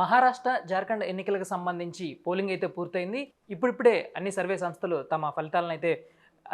మహారాష్ట్ర జార్ఖండ్ ఎన్నికలకు సంబంధించి పోలింగ్ అయితే పూర్తయింది. ఇప్పుడిప్పుడే అన్ని సర్వే సంస్థలు తమ ఫలితాలను అయితే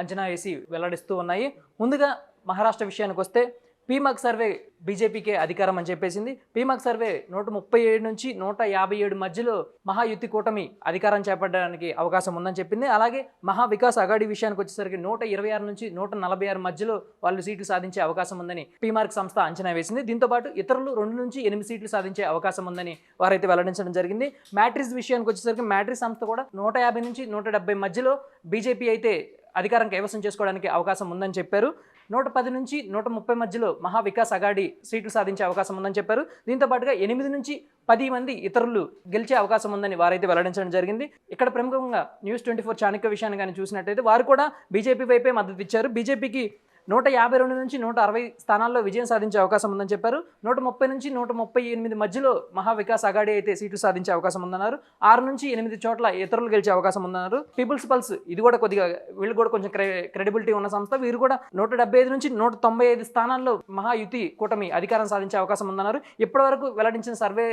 అంచనా వేసి వెల్లడిస్తూ ఉన్నాయి. ముందుగా మహారాష్ట్ర విషయానికి వస్తే పీమాక్ సర్వే బీజేపీకే అధికారం అని చెప్పేసింది. పీమాక్ సర్వే నూట ముప్పై ఏడు నుంచి నూట యాభై ఏడు మధ్యలో మహాయుతి కూటమి అధికారం చేపట్టడానికి అవకాశం ఉందని చెప్పింది. అలాగే మహా వికాస్ అగాడి విషయానికి వచ్చేసరికి నూట ఇరవై ఆరు నుంచి నూట నలభై ఆరు మధ్యలో వాళ్ళు సీట్లు సాధించే అవకాశం ఉందని పీమార్క్ సంస్థ అంచనా వేసింది. దీంతో పాటు ఇతరులు రెండు నుంచి ఎనిమిది సీట్లు సాధించే అవకాశం ఉందని వారైతే వెల్లడించడం జరిగింది. మ్యాట్రిక్స్ విషయానికి వచ్చేసరికి మ్యాట్రిక్స్ సంస్థ కూడా నూట యాభై నుంచి నూట డెబ్బై మధ్యలో బీజేపీ అయితే అధికారం కైవసం చేసుకోవడానికి అవకాశం ఉందని చెప్పారు. నూట పది నుంచి నూట ముప్పై మధ్యలో మహావికాస్ అగాడి సీట్లు సాధించే అవకాశం ఉందని చెప్పారు. దీంతో పాటుగా ఎనిమిది నుంచి పది మంది ఇతరులు గెలిచే అవకాశం ఉందని వారైతే వెల్లడించడం జరిగింది. ఇక్కడ ప్రముఖంగా న్యూస్ ట్వంటీ ఫోర్ చాణక్య విషయాన్ని కానీ చూసినట్టయితే వారు కూడా బీజేపీ వైపే మద్దతు ఇచ్చారు. బీజేపీకి నూట యాభై రెండు నుంచి నూట అరవై స్థానాల్లో విజయం సాధించే అవకాశం ఉందని చెప్పారు. నూట ముప్పై నుంచి నూట ముప్పై ఎనిమిది మధ్యలో మహావికాస్ అగాడి అయితే సీట్లు సాధించే అవకాశం ఉందన్నారు. ఆరు నుంచి ఎనిమిది చోట్ల ఇతరులు గెలిచే అవకాశం ఉందన్నారు. పీపుల్స్ పల్స్ ఇది కూడా కొద్దిగా వీళ్ళు కూడా కొంచెం క్రెడిబిలిటీ ఉన్న సంస్థ. వీరు కూడా నూట డెబ్బై ఐదు నుంచి నూట తొంభై ఐదు స్థానాల్లో మహాయుతి కూటమి అధికారం సాధించే అవకాశం ఉందన్నారు. ఇప్పటివరకు వెల్లడించిన సర్వే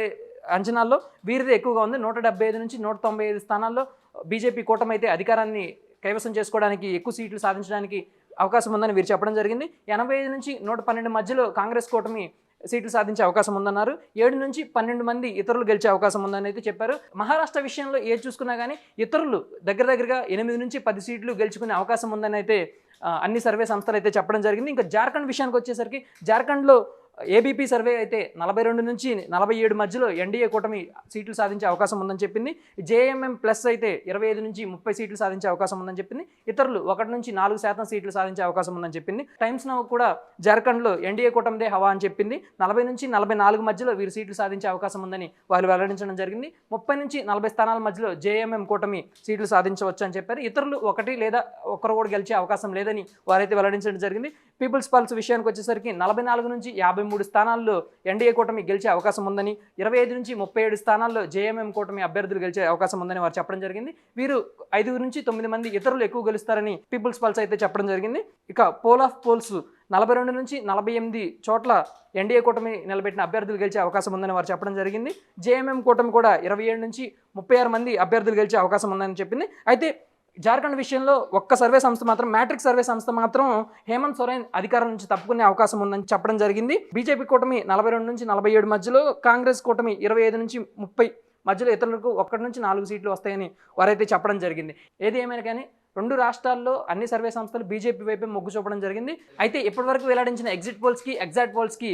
అంచనాల్లో వీరిదే ఎక్కువగా ఉంది. నూట డెబ్బై ఐదు నుంచి నూట తొంభై ఐదు స్థానాల్లో బీజేపీ కూటమి అయితే అధికారాన్ని కైవసం చేసుకోవడానికి ఎక్కువ సీట్లు సాధించడానికి అవకాశం ఉందని వీరు చెప్పడం జరిగింది. ఎనభై ఐదు నుంచి నూట పన్నెండు మధ్యలో కాంగ్రెస్ కూటమి సీట్లు సాధించే అవకాశం ఉందన్నారు. ఏడు నుంచి పన్నెండు మంది ఇతరులు గెలిచే అవకాశం ఉందని అయితే చెప్పారు. మహారాష్ట్ర విషయంలో ఏది చూసుకున్నా కానీ ఇతరులు దగ్గర దగ్గరగా ఎనిమిది నుంచి పది సీట్లు గెలుచుకునే అవకాశం ఉందని అయితే అన్ని సర్వే సంస్థలు అయితే చెప్పడం జరిగింది. ఇంకా జార్ఖండ్ విషయానికి వచ్చేసరికి జార్ఖండ్లో ఏబీపీ సర్వే అయితే నలభై రెండు నుంచి నలభై ఏడు మధ్యలో ఎన్డీఏ కూటమి సీట్లు సాధించే అవకాశం ఉందని చెప్పింది. జేఎంఎం ప్లస్ అయితే ఇరవై ఐదు నుంచి ముప్పై సీట్లు సాధించే అవకాశం ఉందని చెప్పింది. ఇతరులు ఒకటి నుంచి నాలుగు శాతం సీట్లు సాధించే అవకాశం ఉందని చెప్పింది. టైమ్స్ నవ్ కూడా జార్ఖండ్లో ఎన్డీఏ కూటమిదే హవా అని చెప్పింది. నలభై నుంచి నలభై నాలుగు మధ్యలో వీరు సీట్లు సాధించే అవకాశం ఉందని వాళ్ళు వెల్లడించడం జరిగింది. ముప్పై నుంచి నలభై స్థానాల మధ్యలో జేఎంఎం కూటమి సీట్లు సాధించవచ్చు అని చెప్పారు. ఇతరులు ఒకటి లేదా ఒకరు కూడా గెలిచే అవకాశం లేదని వారైతే వెల్లడించడం జరిగింది. పీపుల్స్ పల్స్ విషయానికి వచ్చేసరికి నలభై నాలుగు నుంచి యాభై మూడు స్థానాల్లో ఎన్డీఏ కూటమి గెలిచే అవకాశం ఉందని ఇరవై ఐదు నుంచి ముప్పై ఏడు స్థానాల్లో జేఎంఎం కూటమి అభ్యర్థులు గెలిచే అవకాశం ఉందని వారు చెప్పడం జరిగింది. వీరు ఐదుగురు నుంచి తొమ్మిది మంది ఇతరులు ఎక్కువ గెలుస్తారని పీపుల్స్ పల్స్ అయితే చెప్పడం జరిగింది. ఇక పోల్ ఆఫ్ పోల్స్ నలభై రెండు నుంచి నలభై ఎనిమిది చోట్ల ఎన్డీఏ కూటమి నిలబెట్టిన అభ్యర్థులు గెలిచే అవకాశం ఉందని వారు చెప్పడం జరిగింది. జేఎంఎం కూటమి కూడా ఇరవై ఏడు నుంచి ముప్పై ఆరు మంది అభ్యర్థులు గెలిచే అవకాశం ఉందని చెప్పింది. అయితే జార్ఖండ్ విషయంలో ఒక్క సర్వే సంస్థ మాత్రం మ్యాట్రిక్ సర్వే సంస్థ మాత్రం హేమంత్ సోరెన్ అధికారం నుంచి తప్పుకునే అవకాశం ఉందని చెప్పడం జరిగింది. బీజేపీ కూటమి నలభై రెండు నుంచి నలభై ఏడు మధ్యలో కాంగ్రెస్ కూటమి ఇరవై ఐదు నుంచి ముప్పై మధ్యలో ఇతరులకు ఒక్కటి నుంచి నాలుగు సీట్లు వస్తాయని వారైతే చెప్పడం జరిగింది. ఏది ఏమైనా కానీ రెండు రాష్ట్రాల్లో అన్ని సర్వే సంస్థలు బీజేపీ వైపే మొగ్గు చూపడం జరిగింది. అయితే ఇప్పటివరకు వెల్లడించిన ఎగ్జిట్ పోల్స్కి ఎగ్జాక్ట్ పోల్స్కి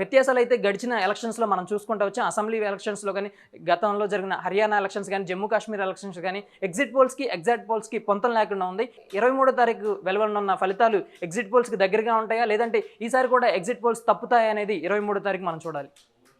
వ్యత్యాసాలు అయితే గడిచిన ఎలక్షన్స్లో మనం చూసుకుంటూ వచ్చాం. అసెంబ్లీ ఎలక్షన్స్లో కానీ గతంలో జరిగిన హర్యానా ఎలక్షన్స్ కానీ జమ్మూ కాశ్మీర్ ఎలక్షన్స్ కానీ ఎగ్జిట్ పోల్స్కి ఎగ్జాక్ట్ పోల్స్కి పొంతం లేకుండా ఉంది. ఇరవై మూడో తారీఖు వెలువడనున్న ఫలితాలు ఎగ్జిట్ పోల్స్కి దగ్గరగా ఉంటాయా? లేదంటే ఈసారి కూడా ఎగ్జిట్ పోల్స్ తప్పుతాయనేది ఇరవై మూడో తారీఖు మనం చూడాలి.